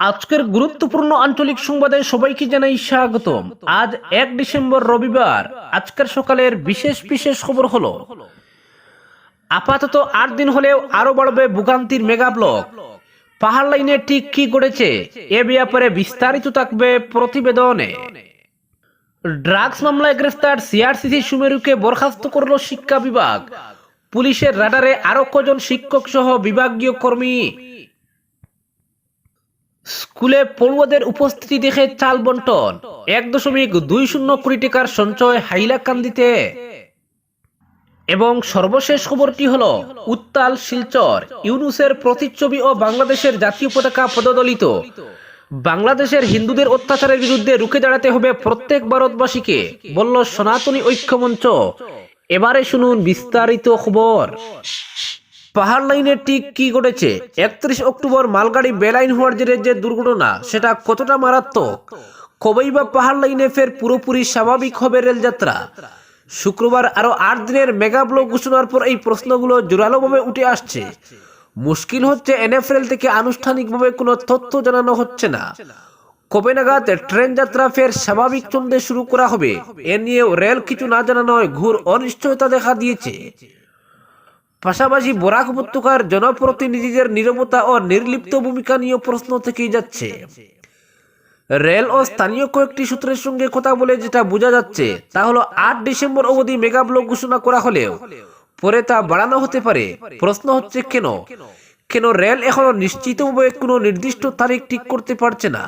আজকের গুরুত্বপূর্ণ আঞ্চলিক সংবাদে সবাইকে জানাই স্বাগতম। আজ এক ডিসেম্বর রবিবার, আজকের সকালের বিশেষ বিশেষ খবর হলো, আপাতত আট দিন হলেও আরও বাড়বে ভোগান্তির মেগা ব্লক পাহাড় লাইনে ঠিক কি করেছে এ ব্যাপারে বিস্তারিত থাকবে প্রতিবেদনে। ড্রাগস মামলায় গ্রেফতার সিআরসিসি সুমেরুকে বরখাস্ত করল শিক্ষা বিভাগ। পুলিশের রাডারে আরও কজন শিক্ষক সহ বিভাগীয় কর্মী। স্কুলে পড়ুয়াদের উপস্থিতি দেখে চাল বন্টন। এক দশমিক দুই শূন্য কোটি টাকার সঞ্চয় হাইলাকান্দিতে। এবং সর্বশেষ খবরটি হল, উত্তাল শিলচর, ইউনুসের প্রতিচ্ছবি ও বাংলাদেশের জাতীয় পতাকা পদদলিত বাংলাদেশের হিন্দুদের অত্যাচারের বিরুদ্ধে রুখে দাঁড়াতে হবে প্রত্যেক ভারতবাসীকে, বলল সনাতনী ঐক্যমঞ্চ। এবারে শুনুন বিস্তারিত খবর। পাহাড় লাইনে ঠিক কি ঘটেছে? একত্রিশ অক্টোবর মালগাড়ি বেলাইন হওয়ার জেরে যে দুর্ঘটনা, সেটা কতটা মারাত্মক? কবেই বা পাহাড় লাইনে ফের পুরোপুরি স্বাভাবিক হবে রেলযাত্রা? শুক্রবার আরও আট দিনের মেগা ব্লক ঘোষণার পর এই প্রশ্নগুলো জোরালোভাবে উঠে আসছে। মুশকিল হচ্ছে এনএফএল থেকে আনুষ্ঠানিকভাবে কোনো তথ্য জানানো হচ্ছে না। কবে নাগাদ ট্রেন যাত্রা ফের স্বাভাবিক চলতে শুরু করা হবে? এ নিয়েও রেল কিছু না জানানোয় ঘুর অনিশ্চয়তা দেখা দিয়েছে। পাশাপাশি বরাক উপত্যকার জনপ্রতিনিধিদের নিরবতা ও নির্লিপ্ত ভূমিকা নিয়ে প্রশ্ন থেকেই যাচ্ছে। রেল ও স্থানীয় কয়েকটি সূত্রের সঙ্গে কথা বলে যেটা বোঝা যাচ্ছে, তা হলো আট ডিসেম্বর অবধি মেগা ব্লক ঘোষণা করা হলেও পরে তা বাড়ানো হতে পারে। প্রশ্ন হচ্ছে কেন? কেন রেল এখনও নিশ্চিতভাবে কোনো নির্দিষ্ট তারিখ ঠিক করতে পারছে না?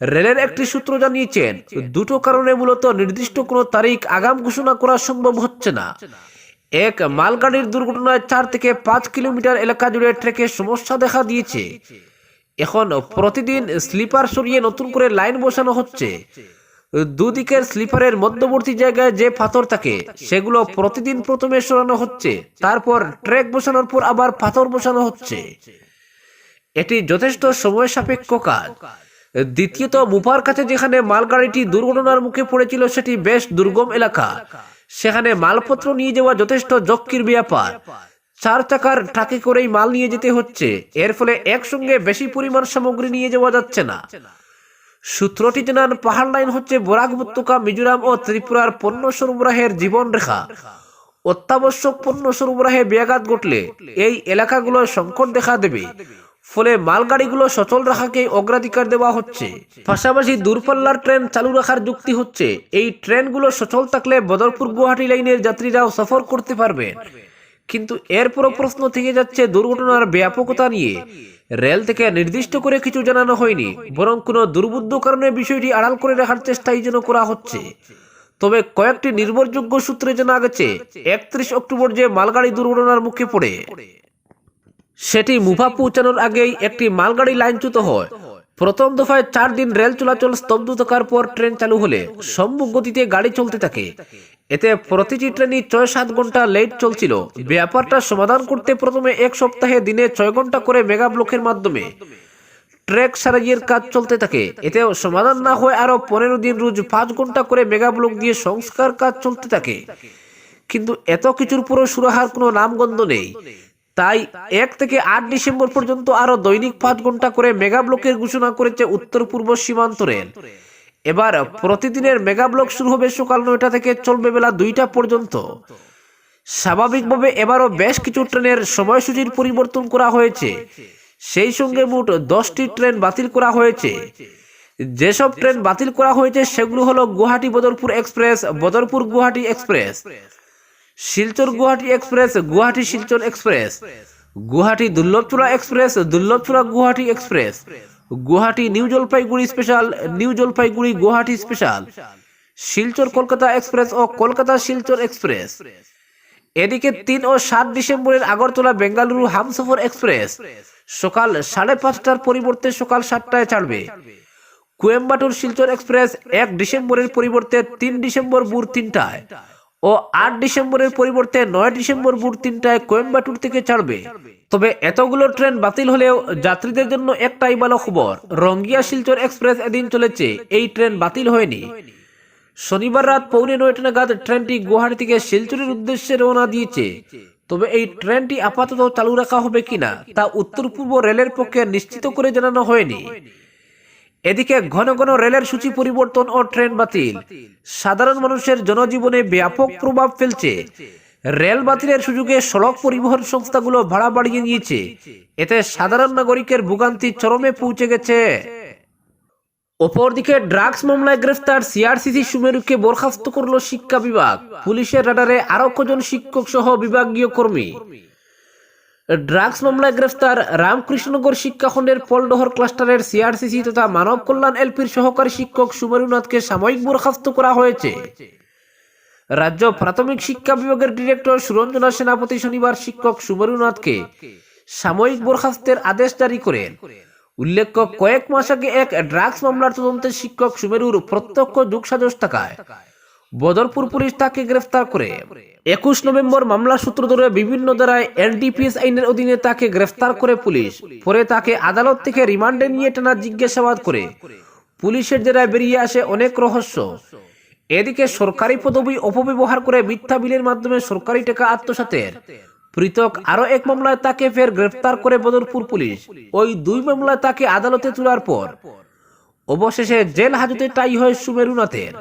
রেলের একটি সূত্র জানিয়েছেন, দুটো কারণে মূলত নির্দিষ্ট কোনো তারিখ আগাম ঘোষণা করা সম্ভব হচ্ছে না। এক মালগাড়ির দুর্ঘটনায় চার থেকে পাঁচ কিলোমিটার এলাকা জুড়ে ট্রেকে সমস্যা দেখা দিয়েছে। এখন প্রতিদিন স্লিপার সরিয়ে নতুন করে লাইন বসানো হচ্ছে। দুদিকের স্লিপারের মধ্যবর্তী জায়গায় যে পাথর থাকে, সেগুলো প্রতিদিন প্রথমে সরানো হচ্ছে, তারপর ট্রেক বসানোর পর আবার পাথর বসানো হচ্ছে। এটি যথেষ্ট সময় সাপেক্ষ কাজ। দ্বিতীয়ত মুফার কাছে যেখানে মালগাড়িটি দুর্ঘটনার মুখে পড়েছিল, সেটি বেশ দুর্গম এলাকা। সেখানে মালপত্র নিয়ে যাওয়া যথেষ্ট জক্কির ব্যাপার। চার চাকার ট্রাকে করেই মাল নিয়ে যেতে হচ্ছে। এর ফলে একসঙ্গে বেশি পরিমাণ সামগ্রী নিয়ে যাওয়া যাচ্ছে না। সূত্রটি জানান, পাহাড় লাইন হচ্ছে বরাক উপত্যকা মিজোরাম ও ত্রিপুরার পণ্য সরবরাহের জীবন রেখা অত্যাবশ্যক পণ্য সরবরাহে ব্যাঘাত ঘটলে এই এলাকাগুলোয় সংকট দেখা দেবে। ফলে মালগাড়িগুলো সচল রাখাকে অগ্রাধিকার দেওয়া হচ্ছে। পাশাপাশি দূরপাল্লার ট্রেন চালু রাখার যুক্তি হচ্ছে, এই ট্রেনগুলো সচল থাকলে বদরপুর গুয়াহাটি লাইনের যাত্রীরাও সফর করতে পারবেন কিন্তু এরপরও প্রশ্ন থেকে যাচ্ছে দুর্ঘটনার ব্যাপকতা নিয়ে। রেল থেকে নির্দিষ্ট করে কিছু জানানো হয়নি, বরং কোনো দুর্বুদ্ধ কারণে বিষয়টি আড়াল করে রাখার চেষ্টাই যেন করা হচ্ছে। তবে কয়েকটি নির্ভরযোগ্য সূত্রে জানা গেছে, একত্রিশ অক্টোবর যে মালগাড়ি দুর্ঘটনার মুখে পড়ে। সেটি মুভা পৌঁছানোর আগেই একটি মালগাড়ি লাইনচ্যুত হয়। প্রথম দফায় চার দিন রেল চলাচল স্তব্ধ থাকার পর ট্রেন চালু হলে সম্মুখ গতিতে গাড়ি চলতে থাকে। এতে প্রতিটি ট্রেনই ছয় সাত ঘণ্টা লেট চলছিল। ব্যাপারটা সমাধান করতে প্রথমে এক সপ্তাহে দিনে ছয় ঘণ্টা করে মেগা ব্লকের মাধ্যমে ট্রেক সারাইয়ের কাজ চলতে থাকে। এতে সমাধান না হয়ে আরও পনেরো দিন রোজ পাঁচ ঘণ্টা করে মেগা ব্লক দিয়ে সংস্কার কাজ চলতে থাকে। কিন্তু এত কিছুর পুরো সুরাহার কোনো নামগন্ধ নেই। তাই এক থেকে আট ডিসেম্বর পর্যন্ত আরও দৈনিক পাঁচ ঘণ্টা করে মেগা ব্লকের ঘোষণা করেছে উত্তর পূর্ব সীমান্ত রেল। এবার প্রতিদিনের মেগা ব্লক শুরু হবে সকাল নয়টা থেকে চলবে বেলা দুইটা পর্যন্ত। স্বাভাবিকভাবে এবারও বেশ কিছু ট্রেনের সময়সূচির পরিবর্তন করা হয়েছে। সেই সঙ্গে মোট দশটি ট্রেন বাতিল করা হয়েছে। যেসব ট্রেন বাতিল করা হয়েছে সেগুলো হলো Guwahati Badarpur express Badarpur Guwahati express. Silchar Guwahati express, Guwahati Silchar express. Guwahati Durlabhchhara express Durlabhchhara Guwahati express. Guwahati New Jalpaiguri special, New Jalpaiguri Guwahati special. Silchar Kolkata express ও Kolkata Silchar express. এদিকে তিন ও সাত ডিসেম্বরের Agartala Bengaluru Humsafar express. সকাল সাড়ে পাঁচটার পরিবর্তে সকাল সাতটায় ছাড়বে। কোয়েম্বাটুর শিলচর এক্সপ্রেস এক ডিসেম্বরের পরিবর্তে তিন ডিসেম্বর ভোর তিনটায়। ও আট ডিসেম্বরের পরিবর্তে নয় ডিসেম্বর ভোর তিনটায় কোয়েম্বাটুর থেকে ছাড়বে। তবে এতগুলো ট্রেন বাতিল হলেও যাত্রীদের জন্য একটাই ভালো খবর, রঙ্গিয়া শিলচর এক্সপ্রেস এদিন চলেছে, এই ট্রেন বাতিল হয়নি। শনিবার রাত পৌনে নয়টা নাগাদ ট্রেনটি গুয়াহাটি থেকে শিলচরের উদ্দেশ্যে রওনা দিয়েছে। তবে এই ট্রেনটি আপাতত চালু রাখা হবে কিনা তা উত্তর পূর্ব রেলের পক্ষে নিশ্চিত করে জানানো হয়নি। এদিকে ঘন ঘন রেলের সূচি পরিবর্তন ও ট্রেন বাতিল। সাধারণ মানুষের জনজীবনে ব্যাপক প্রভাব ফেলছে। রেল বাতিলের সুযোগে সড়ক পরিবহন সংস্থাগুলো ভাড়া বাড়িয়ে নিয়েছে। এতে সাধারণ নাগরিকের ভোগান্তি চরমে পৌঁছে গেছে। অপরদিকে ড্রাগস মামলায় গ্রেফতার সিআরসিসি সুমেরুকে বরখাস্ত করল শিক্ষা বিভাগ। পুলিশের রাডারে আরও কজন শিক্ষক সহ বিভাগীয় কর্মী। ড্রাগস মামলায় গ্রেফতার রামকৃষ্ণনগর শিক্ষাখণ্ডের পলডহর ক্লাস্টারের সিআরসিসি তথা মানব কল্যাণ এলপির সহকারী শিক্ষক সুমেরুনাথকে সাময়িক বরখাস্ত করা হয়েছে। রাজ্য প্রাথমিক শিক্ষা বিভাগের ডিরেক্টর সুরঞ্জনা সেনাপতি শনিবার শিক্ষক সুমেরুনাথকে সাময়িক বরখাস্তের আদেশ জারি করেন। উল্লেখ্য, কয়েক মাস আগে এক ড্রাগস মামলার তদন্তে শিক্ষক সুমেরুর প্রত্যক্ষ যোগসাজশ থাকায় বদরপুর পুলিশ তাকে গ্রেফতার করে। একুশ নভেম্বর মামলা সূত্র ধরে বিভিন্ন ধারায় এনডিপিএস আইনের অধীনে তাকে গ্রেফতার করে পুলিশ। পরে তাকে আদালত থেকে রিমান্ডে নিয়ে টানা জিজ্ঞাসাবাদ করে। পুলিশের জেরায় বেরিয়ে আসে অনেক রহস্য। এদিকে সরকারি পদবি অপব্যবহার করে মিথ্যা বিলের মাধ্যমে সরকারি টাকা আত্মসাতের। পৃথক আরও এক মামলায় তাকে ফের গ্রেফতার করে বদরপুর পুলিশ। ওই দুই মামলায় তাকে আদালতে তোলার পর। অবশেষে জেল হাজতে টাই হয় সুমেরুনাথের।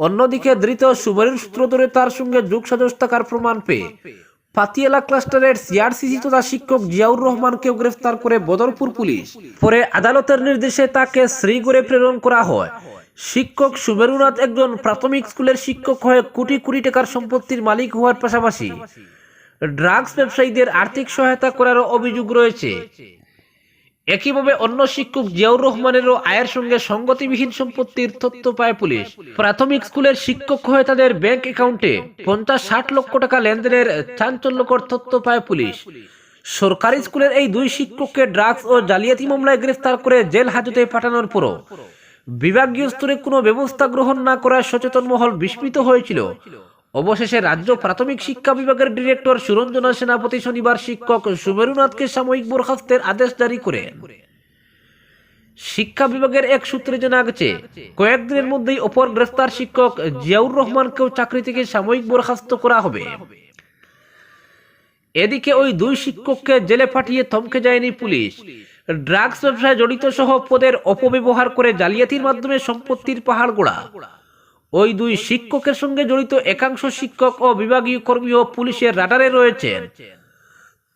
অন্যদিকে ধৃত সুমেরুর সূত্র ধরে তার সঙ্গে যোগসাজশ থাকার প্রমাণ পেয়ে পাতিয়ালা ক্লাস্টারের সিআরসিসি তথা শিক্ষক জিয়াউর রহমানকেও গ্রেফতার করে বদরপুর পুলিশ। পরে আদালতের নির্দেশে তাকে শ্রীগড়ে প্রেরণ করা হয়। শিক্ষক সুমেরুনাথ একজন প্রাথমিক স্কুলের শিক্ষক হয়ে কোটি কোটি টাকার সম্পত্তির মালিক হওয়ার পাশাপাশি ড্রাগস ব্যবসায়ীদের আর্থিক সহায়তা করারও অভিযোগ রয়েছে। একইভাবে অন্য শিক্ষক জিয়াউর রহমানেরও আয়ের সঙ্গে সঙ্গতিবিহীন সম্পত্তির তথ্য পায় পুলিশ। প্রাথমিক স্কুলের শিক্ষক হয়ে তাদের ব্যাংক অ্যাকাউন্টে পঞ্চাশ ষাট লক্ষ টাকা লেনদেনের চাঞ্চল্যকর তথ্য পায় পুলিশ। সরকারি স্কুলের এই দুই শিক্ষককে ড্রাগস ও জালিয়াতি মামলায় গ্রেফতার করে জেল হাজতে পাঠানোর পরও বিভাগীয় স্তরে কোনো ব্যবস্থা গ্রহণ না করায় সচেতন মহল বিস্মিত হয়েছিল। অবশেষে রাজ্য প্রাথমিক শিক্ষা বিভাগের ডিরেক্টর সুরঞ্জনা সেনাপতি শনিবার শিক্ষক সুমেরুনাথকে সাময়িক বরখাস্তের আদেশ জারি করেন। শিক্ষা বিভাগের এক সূত্রে জানা গেছে, কয়েকদিনের মধ্যেই অপর গ্রেফতার শিক্ষক জিয়াউর রহমানকেও চাকরি থেকে সাময়িক বরখাস্ত করা হবে। এদিকে ওই দুই শিক্ষককে জেলে পাঠিয়ে থমকে যায়নি পুলিশ। ড্রাগস ব্যবসায় জড়িত সহ পদের অপব্যবহার করে জালিয়াতির মাধ্যমে সম্পত্তির পাহাড় গোড়া ওই দুই শিক্ষকের সঙ্গে জড়িত একাংশ শিক্ষক ও বিভাগীয় কর্মী ও পুলিশের রাডারে রয়েছেন।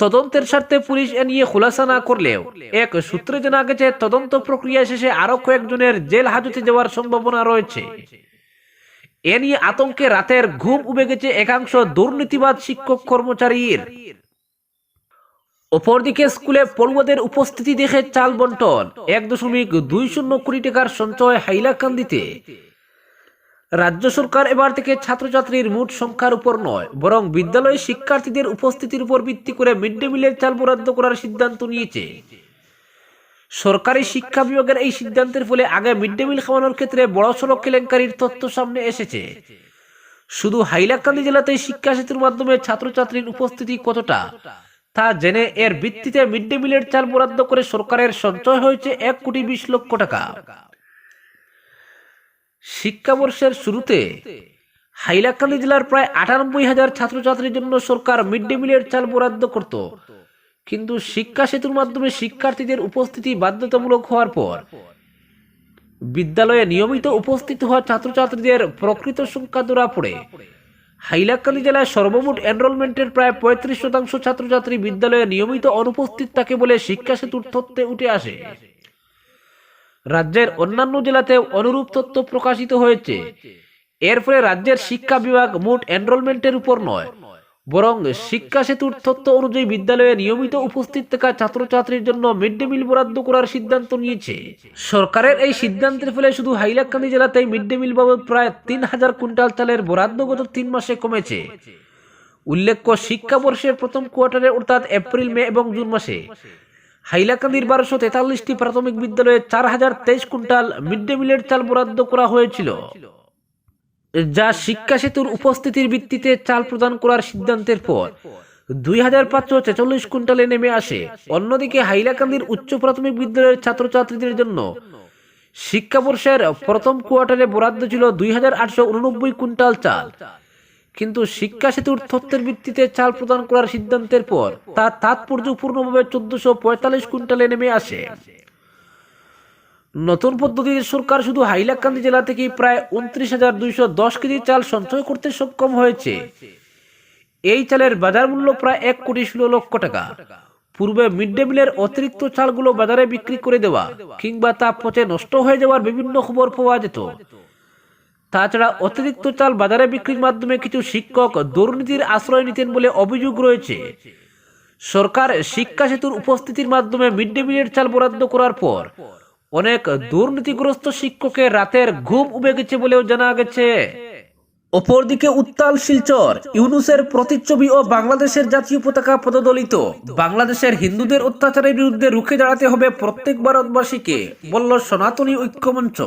তদন্তের স্বার্থে পুলিশ এ নিয়ে খোলাসা না করলেও এক সূত্রে জানা গেছে, তদন্ত প্রক্রিয়া শেষে আরও কয়েকজনের জেল হাজতে যাওয়ার সম্ভাবনা রয়েছে। এ নিয়ে আতঙ্কে রাতের ঘুম উবে গেছে একাংশ দুর্নীতিবাদ শিক্ষক কর্মচারীর। অপরদিকে স্কুলে পড়ুয়াদের উপস্থিতি দেখে চাল বন্টন। এক দশমিক দুই শূন্য কোটি টাকার সঞ্চয় হাইলাকান্দিতে। রাজ্য সরকার এবার থেকে ছাত্রছাত্রীর মোট সংখ্যার উপর নয়, বরং বিদ্যালয়ে শিক্ষার্থীদের উপস্থিতির উপর ভিত্তি করে মিড ডে মিলের চাল বরাদ্দ করার সিদ্ধান্ত নিয়েছে। সরকারি শিক্ষা বিভাগের এই সিদ্ধান্তের ফলে আগে মিড ডে মিল খাওয়ানোর ক্ষেত্রে বড়সড় কেলেঙ্কারির তথ্য সামনে এসেছে। শুধু হাইলাকান্দি জেলাতেই শিক্ষা সেতুর মাধ্যমে ছাত্রছাত্রীর উপস্থিতি কতটা, তা জেনে এর ভিত্তিতে মিড ডে মিলের চাল বরাদ্দ করে সরকারের সঞ্চয় হয়েছে এক কোটি বিশ লক্ষ টাকা। শিক্ষাবর্ষের শুরুতে হাইলাকান্দি জেলার প্রায় আটানব্বই হাজার ছাত্রছাত্রীর জন্য সরকার মিড ডে মিলের চাল বরাদ্দ করত। কিন্তু শিক্ষা সেতুর মাধ্যমে শিক্ষার্থীদের উপস্থিতি বাধ্যতামূলক হওয়ার পর বিদ্যালয়ে নিয়মিত উপস্থিত হওয়া ছাত্রছাত্রীদের প্রকৃত সংখ্যা ধরা পড়ে। হাইলাকান্দি জেলায় সর্বমোট এনরোলমেন্টের প্রায় পঁয়ত্রিশ শতাংশ ছাত্রছাত্রী বিদ্যালয়ে নিয়মিত অনুপস্থিত থাকে বলে শিক্ষা সেতুর তথ্যে উঠে আসে। রাজ্যের অন্যান্য জেলাতেও অনুরূপ তথ্য প্রকাশিত হয়েছে। এর ফলে রাজ্যের শিক্ষা বিভাগ মোট এনরোলমেন্টের উপর নয়, বরং শিক্ষা সেতুর তথ্য অনুযায়ী বিদ্যালয়ে নিয়মিত উপস্থিত থাকা ছাত্রছাত্রীর জন্য মিড ডে মিল বরাদ্দ করার সিদ্ধান্ত নিয়েছে। সরকারের এই সিদ্ধান্তের ফলে শুধু হাইলাকান্দি জেলাতেই মিড ডে মিল বাবদ প্রায় তিন হাজার কুইন্টাল চালের বরাদ্দ গত তিন মাসে কমেছে। উল্লেখ্য, শিক্ষাবর্ষের প্রথম কোয়ার্টারে অর্থাৎ এপ্রিল, মে এবং জুন মাসে হাইলাকান্দির বারোশো তেতাল্লিশটি প্রাথমিক বিদ্যালয়ে চার হাজার তেইশ কুইন্টাল মিড ডে মিলের চাল বরাদ্দ করা হয়েছিল, যা শিক্ষা সেতুর উপস্থিতির ভিত্তিতে চাল প্রদান করার সিদ্ধান্তের পর দুই হাজার পাঁচশো ছেচল্লিশ কুইন্টালে নেমে আসে। অন্যদিকে হাইলাকান্দির উচ্চ প্রাথমিক বিদ্যালয়ের ছাত্রছাত্রীদের জন্য শিক্ষাবর্ষের প্রথম কোয়ার্টারে বরাদ্দ ছিল দুই হাজার আটশো উননব্বই কুইন্টাল চাল। কিন্তু শিক্ষা সেতুর তথ্যের ভিত্তিতে চাল প্রদান করার সিদ্ধান্তের পর তা তাৎপর্যপূর্ণভাবে চোদ্দশো পঁয়তাল্লিশ কুইন্টালে নেমে আসে। নতুন পদ্ধতিতে সরকার শুধু হাইলাকান্দি জেলা থেকে প্রায় উনত্রিশ হাজার দুইশো দশ কেজি চাল সঞ্চয় করতে সক্ষম হয়েছে। এই চালের বাজার মূল্য প্রায় এক কোটি ষোলো লক্ষ টাকা। পূর্বে মিড ডে মিলের অতিরিক্ত চালগুলো বাজারে বিক্রি করে দেওয়া কিংবা তা পচে নষ্ট হয়ে যাওয়ার বিভিন্ন খবর পাওয়া যেত। তাছাড়া অতিরিক্ত চাল বাজারে বিক্রির মাধ্যমে কিছু শিক্ষক দুর্নীতির আশ্রয় নিতেন বলে অভিযোগ রয়েছে। সরকার শিক্ষা সেতুর উপস্থিতির মাধ্যমে মিড ডে মিলের চাল বরাদ্দ করার পর অনেক দুর্নীতিগ্রস্ত শিক্ষকের রাতের ঘুম উবে গেছে বলেও জানা গেছে। অপরদিকে উত্তাল শিলচর, ইউনুসের প্রতিচ্ছবি ও বাংলাদেশের জাতীয় পতাকা পদদলিত বাংলাদেশের হিন্দুদের অত্যাচারের বিরুদ্ধে রুখে দাঁড়াতে হবে প্রত্যেক ভারতবাসীকে, বলল সনাতনী ঐক্যমঞ্চ।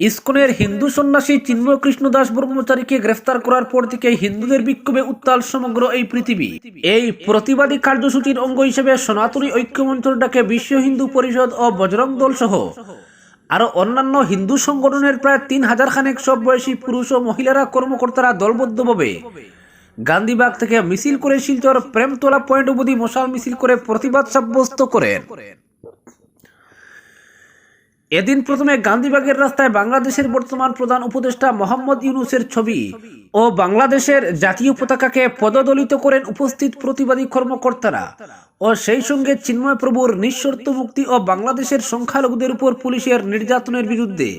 ইসকনের হিন্দু সন্ন্যাসী চিন্ময় কৃষ্ণ দাস ব্রহ্মচারীকে গ্রেফতার করার পর থেকে হিন্দুদের বিক্ষোভে উত্তাল সমগ্র এই পৃথিবী। এই প্রতিবাদী কার্যসূচির অঙ্গ হিসেবে সনাতনী ঐক্যমঞ্চের ডাকে বিশ্ব হিন্দু পরিষদ ও বজরং দল সহ আরও অন্যান্য হিন্দু সংগঠনের প্রায় তিন হাজার খানেক সব বয়সী পুরুষ ও মহিলারা কর্মকর্তারা দলবদ্ধভাবে গান্ধীবাগ থেকে মিছিল করে শিলচর প্রেমতলা পয়েন্ট অবধি মশাল মিছিল করে প্রতিবাদ সাব্যস্ত করেন। এদিন প্রথমে গান্ধীবাগের রাস্তায় বাংলাদেশের বর্তমান প্রধান উপদেষ্টা মোহাম্মদ ইউনুসের ছবি ও বাংলাদেশের জাতীয় পতাকাকে পদদলিত করেন উপস্থিত প্রতিবাদী কর্মকর্তারা ও সেই সঙ্গে চিন্ময় প্রভুর নিঃশর্ত মুক্তি ও বাংলাদেশের সংখ্যালঘুদের উপর পুলিশের নির্যাতনের বিরুদ্ধে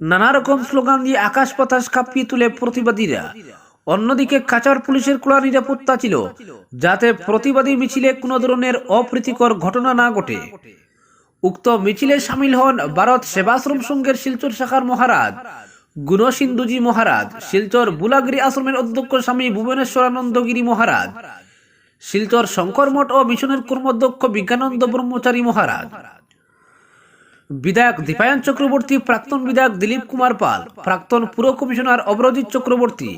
নানা রকম স্লোগান দিয়ে আকাশ বাতাস কাঁপিয়ে তুলে প্রতিবাদীরা। অন্যদিকে কাচার পুলিশের কড়া নিরাপত্তা ছিল যাতে প্রতিবাদী মিছিলে কোনো ধরনের অপ্রীতিকর ঘটনা না ঘটে। উক্ত মিছিলে সামিল হন ভারত সেবাশ্রম সংঘের শিলচর শাখার মহারাজ গুণসিন্ধুজি মহারাজ, শিলচর বুলাগিরি আশ্রমের অধ্যক্ষ স্বামী ভুবনেশ্বরানন্দগিরি মহারাজ, শিলচর শঙ্কর মঠ ও মিশনের কর্মাধ্যক্ষ বিজ্ঞানন্দ ব্রহ্মচারী মহারাজ। বিধায়ক দীপায়ন চক্রবর্তী, প্রাক্তন বিধায়ক দিলীপ কুমার পাল, প্রাক্তন পুর কমিশনার অবরজিৎ চক্রবর্তী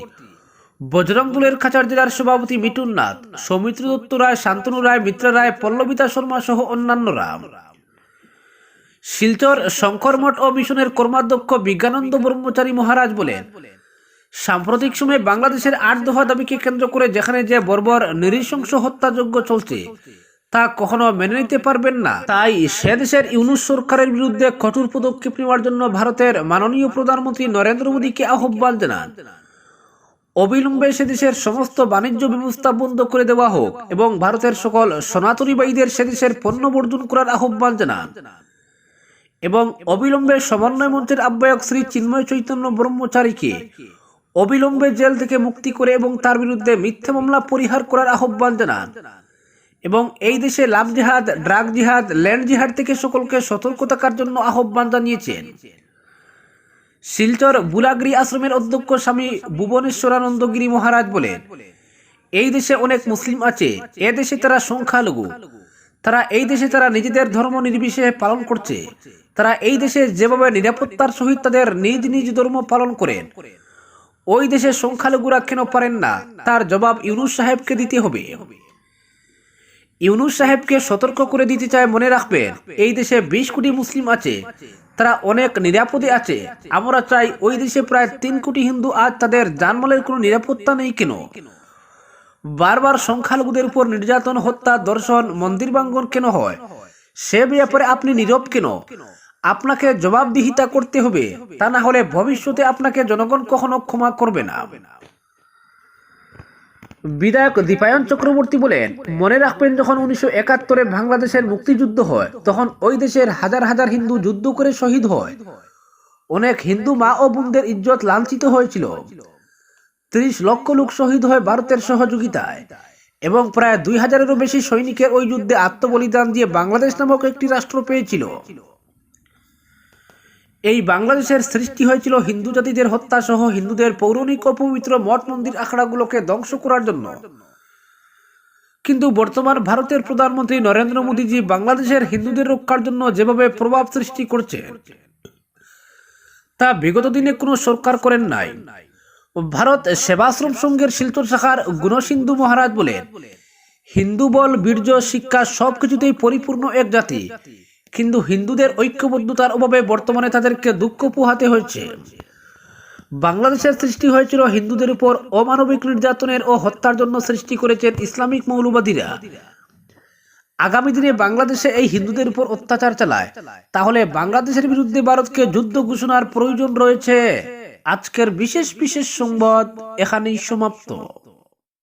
বজরং দলের খাচার জেলার সভাপতি মিটুন নাথ, সৌমিত্র দত্ত রায়, শান্তনু রায়, মিত্রা রায়, পল্লবিতা শর্মা সহ অন্যান্যরা। শিলচর শঙ্কর মঠ ও মিশনের কর্মাধ্যক্ষ বিজ্ঞানন্দ ব্রহ্মচারী মহারাজ বলেন, সাম্প্রতিক সময়ে বাংলাদেশের আট দফা দাবিকে কেন্দ্র করে যেখানে যে বর্বর নৃশংস হত্যাযজ্ঞ চলছে, তা কখনো মেনে নিতে পারবেন না। তাই সে দেশের ইউনুস সরকারের বিরুদ্ধে কঠোর পদক্ষেপ নেওয়ার জন্য ভারতের মাননীয় প্রধানমন্ত্রী নরেন্দ্র মোদীকে আহ্বান জানান। অবিলম্বে সে দেশের সমস্ত বাণিজ্য ব্যবস্থা বন্ধ করে দেওয়া হোক এবং ভারতের সকল সনাতনীবাহীদের সে দেশের পণ্য বর্জন করার আহ্বান জানান। এবং অবিলম্বে সমন্বয় মঞ্চের আহ্বায়ক শ্রী চিন্ময় চৈতন্য ব্রহ্মচারীকে অবিলম্বে জেল থেকে মুক্তি করে এবং তার বিরুদ্ধে মিথ্যা মামলা পরিহার করার আহ্বান জানান। এবং এই দেশে লাভ জিহাদ, ড্রাগ জিহাদ, ল্যান্ড জিহাদ থেকে সকলকে সতর্ক থাকার জন্য আহ্বান জানিয়েছেন। শিলচর বুলাগিরি আশ্রমের অধ্যক্ষ স্বামী ভুবনেশ্বরানন্দগিরি মহারাজ বলেন, এই দেশে অনেক মুসলিম আছে, এ দেশে তারা সংখ্যালঘু। তারা এই দেশে তারা নিজেদের ধর্ম নির্বিশেষে পালন করছে। তারা এই দেশে যেভাবে নিরাপত্তার সহিত তাদের নিজ নিজ ধর্ম পালন করেন, ওই দেশে সংখ্যালঘুরা কেন পারেন না? তার জবাব ইউনুস সাহেবকে দিতে হবে। ইউনুস সাহেবকে সতর্ক করে দিতে চায় মনে রাখবেন, এই দেশে বিশ কোটি মুসলিম আছে, তারা অনেক নিরাপদে আছে। আমরা চাই ওই দেশে প্রায় তিন কোটি হিন্দু আজ তাদের জানমালের কোনো নিরাপত্তা নেই কেন? বারবার সংখ্যালঘুদের উপর নির্যাতন, হত্যা, দর্শন, মন্দির ভাঙ্গন কেন হয়? সে ব্যাপারে আপনি নীরব কেন? আপনাকে জবাবদিহিতা করতে হবে। তা না হলে ভবিষ্যতে আপনাকে জনগণ কখনো ক্ষমা করবে না। বিধায়ক দীপায়ন চক্রবর্তী বলেন, মনে রাখবেন যখন উনিশশো একাত্তরে বাংলাদেশের মুক্তিযুদ্ধ হয়, তখন ওই দেশের হাজার হাজার হিন্দু যুদ্ধ করে শহীদ হয়। অনেক হিন্দু মা ও বোনদের ইজ্জত লাঞ্ছিত হয়েছিল। ত্রিশ লক্ষ লোক শহীদ হয় ভারতের সহযোগিতায়। এবং প্রায় দুই হাজারেরও বেশি সৈনিকের ওই যুদ্ধে আত্মবলিদান দিয়ে বাংলাদেশ নামক একটি রাষ্ট্র পেয়েছিল। এই বাংলাদেশের সৃষ্টি হয়েছিল হিন্দু জাতিদের হত্যা সহ হিন্দুদের পৌরাণিক ও পবিত্র মঠ মন্দির আখড়াগুলোকে ধ্বংস করার জন্য। কিন্তু বর্তমান ভারতের প্রধানমন্ত্রী নরেন্দ্র মোদীজি বাংলাদেশের হিন্দুদের রক্ষার জন্য যেভাবে প্রভাব সৃষ্টি করছেন তা বিগত দিনে কোনো সরকার করেন নাই। ভারত সেবাশ্রম সংঘের শিলচর শাখার গুণসিন্ধু মহারাজ বলেন, হিন্দু বল, বীর্য, শিক্ষা সবকিছুতেই পরিপূর্ণ এক জাতি। কিন্তু হিন্দুদের ঐক্যবদ্ধতার অভাবে বর্তমানে তাদেরকে দুঃখ পোহাতে হয়েছে। বাংলাদেশের সৃষ্টি হয়েছিল হিন্দুদের উপর অমানবিক নির্যাতনের ও হত্যার জন্য সৃষ্টি করেছেন ইসলামিক মৌলবাদীরা। আগামী দিনে বাংলাদেশে এই হিন্দুদের উপর অত্যাচার চালায়। তাহলে বাংলাদেশের বিরুদ্ধে ভারতকে যুদ্ধ ঘোষণার প্রয়োজন রয়েছে। আজকের বিশেষ বিশেষ সংবাদ এখানেই সমাপ্ত।